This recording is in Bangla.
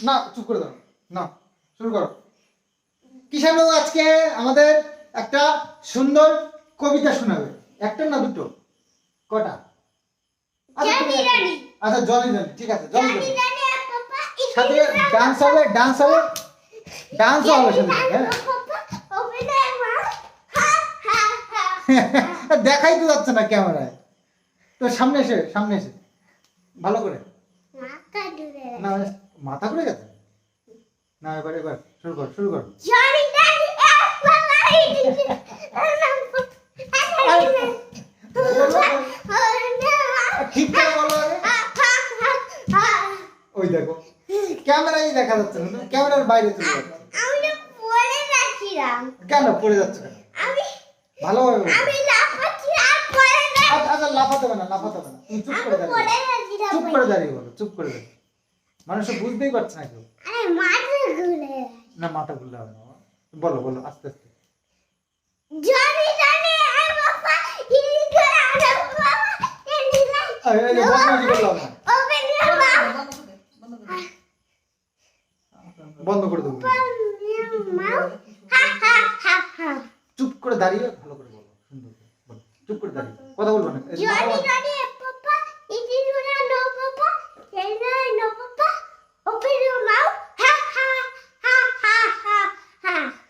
না চুপ করে দাও না শুরু করো। কিষান বাবু আজকে আমাদের একটা সুন্দর কবিতা শোনাবে। একটা না দুটো? কটা? আচ্ছা, জানি, আচ্ছা জনি ঠিক আছে জনি জানি জনি সাথে ডান্স হবে ডান্স হবে ডান্স হবে সাথে হ্যাঁ। দেখাই তো যাচ্ছে না ক্যামেরায়। তো সামনে এসে সামনে এসে। ভালো করে। না মাথা ঘুরে গেছে? না এবার এবার শুরু কর শুরু কর। ঠিক বলো ওই দেখো ক্যামেরাই দেখা যাচ্ছে না ক্যামেরার বাইরে চলে যাচ্ছে। আমি পড়ে যাচ্ছিলাম কেন পড়ে যাচ্ছে কেন? আমি ভালোভাবে আমি লাফাচ্ছি আর পড়ে আচ্ছা আচ্ছা লাফাতে হবে না লাফাতে হবে না। চুপ করে দাঁড়িয়ে চুপ করে দাঁড়িয়ে বলো চুপ করে দাঁড়িয়ে। মানুষ বুঝতেই পারছে না কেউ। না মাথা ঘুরলে হবে না বলো বলো আস্তে আস্তে। বন্ধ করে দেবো চুপ করে দাঁড়িয়ে ভালো করে বলো সুন্দর চুপ করে দাঁড়িয়ে কথা বলব না।